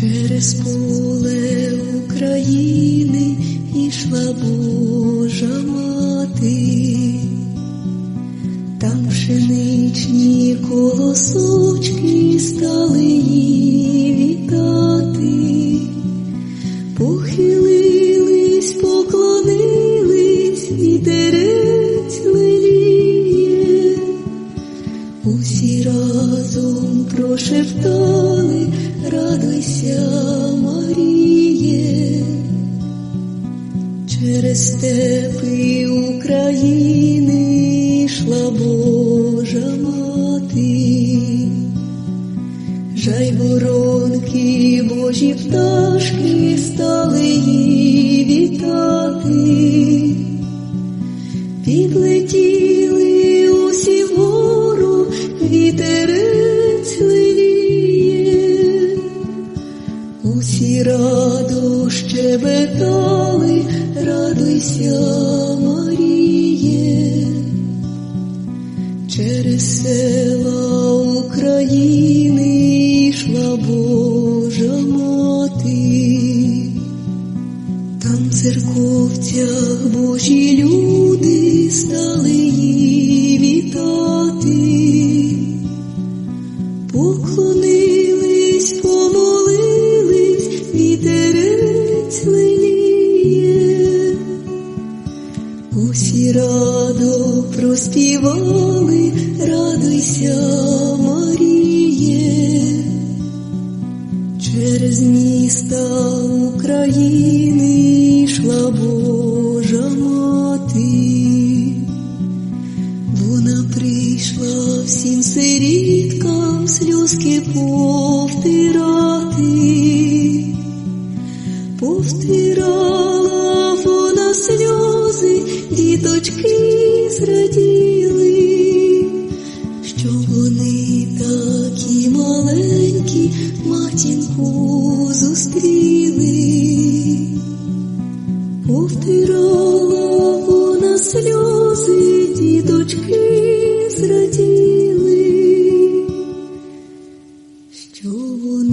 Через поле України ішла Божа мати, там пшеничні колосочки стали її вітати, похилились, поклонились, вітерець леліє, усі разом прошептали, радуйся, Маріє, через степи України йшла Божа мати, жай воронки, Божі пташки стали радо щебетали, радуйся, Маріє, через села України йшла Божа мати. Там в церковцях Божі люди стали її вітати, поклонились, радо проспівали, радуйся, Маріє. Через міста України йшла Божа мати, вона прийшла всім сиріткам сльозки повтирати, повтирала вона сльози, діточки. Повтирала вона сльози, діточки зраділи, що вони.